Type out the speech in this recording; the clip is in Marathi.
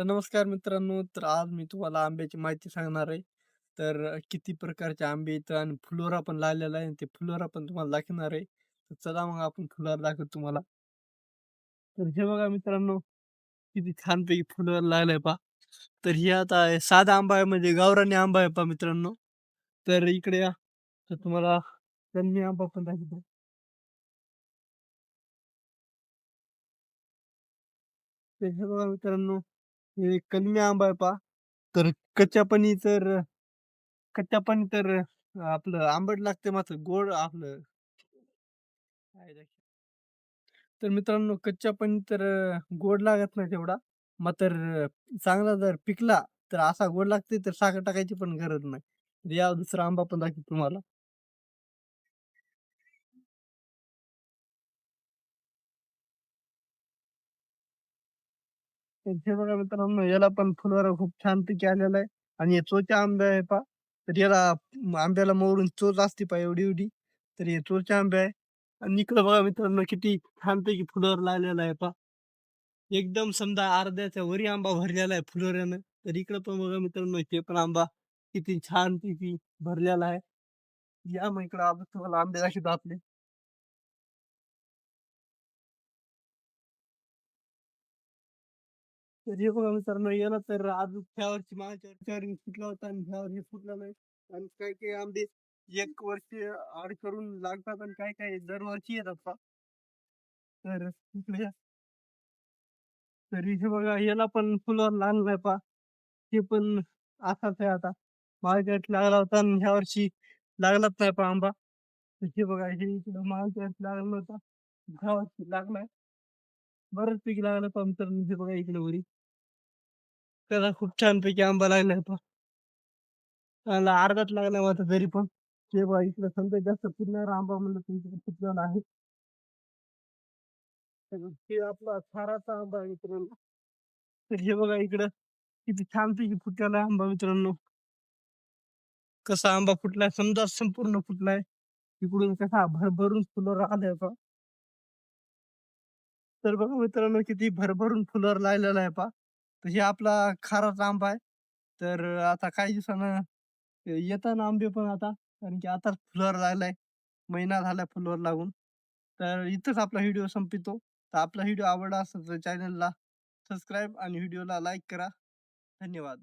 तर नमस्कार मित्रांनो, तर आज मी तुम्हाला आंब्याची माहिती सांगणार आहे. तर किती प्रकारचे आंबे इथं आणि फुलोरा पण लावलेला आहे आणि ते फुलोरा पण तुम्हाला दाखवणार आहे. तर चला मग आपण फुलोरा दाखवू तुम्हाला. तर हे बघा मित्रांनो, किती छानपैकी फुलोरा लागलाय पा तर हे आता आहे साधा आंबा आहे म्हणजे गावरानी आंबा आहे पा मित्रांनो. तर इकडे या, तर तुम्हाला त्यांनी आंबा पण दाखवतो. तर हे बघा मित्रांनो, हे कलमी आंबा आहे पा तर कच्च्यापणी तर कच्च्यापणी तर आपलं आंबट लागते मात्र गोड आपलं तर मित्रांनो कच्च्यापणी तर गोड लागत नाही तेवढा. मात्र चांगला जर पिकला तर असा गोड लागते तर साखर टाकायची पण गरज नाही. या दुसरा आंबा पण दाखवतो तुम्हाला. हे बघा मित्रांनो याला पण फुलोरा खूप छान पैकी आलेला आहे आणि हे चोच्या आंबे आहे पहा. तर याला आंब्याला मोडून चोच असते पा एवढी-एवढी. तर हे चोचे आंबे आहे आणि इकडं बघा मित्रांनो किती छानपैकी फुलवर लागलेला आहे पा एकदम समजा अर्ध्याच्या वरी आंबा भरलेला आहे फुलोऱ्यानं. तर इकडं पण बघा मित्रांनो ते पण आंबा किती छान पैकी भरलेला आहे. या मग इकडं आंबे दाखवतो आपले. तर हे बघा मित्रांनो याला तर आज ह्या वर्षी मागच्या वर्षी फुटला होता आणि ह्या वर्षी फुटला नाही. आणि काही काही आंबे एक वर्ष आड करून लागतात आणि काही काही दरवर्षी येतात पहा. तर इकडे तर इथे बघा याला पण फुलावर लहान नाही पहा. ते पण असाच आहे आता. मार्केट लागला होता आणि ह्या वर्षी लागलाच नाही पहा आंबा. तर हे बघा हे इकडं मार्केट लागला होता ह्या वर्षी लागलाय. बऱ्याचपैकी लागलं पहा मित्रांनो हे बघा इकडे वरी. त्याला खूप छानपैकी आंबा लागला पहा. त्याला अर्धाच लागला मात्र तरी पण. हे बा इकडं समजा जास्त फुटणारा आंबा म्हणलं तर इकडे फुटलेला आहे. हे आपला थाराचा आंबा मित्रांनो. तर हे बघा इकडं किती छानपैकी फुटलेला आंबा मित्रांनो. कसा आंबा फुटलाय समजा संपूर्ण फुटलाय. इकडून कसा भरभरून फुलोरा आलाय पहा. तर बघा मित्रांनो किती भरभरून फुलर लायलेला आहे पहा. तर हे आपला खाराचा आंबा आहे. तर आता काही दिवसानं येतात आंबे पण आता. कारण की आताच फुलावर लागलाय. महिना झाला फुलावर लागून. तर इथंच आपला व्हिडिओ संपितो तर आपला व्हिडिओ आवडला असेल तर चॅनलला सबस्क्राईब आणि व्हिडिओला लाईक करा. धन्यवाद.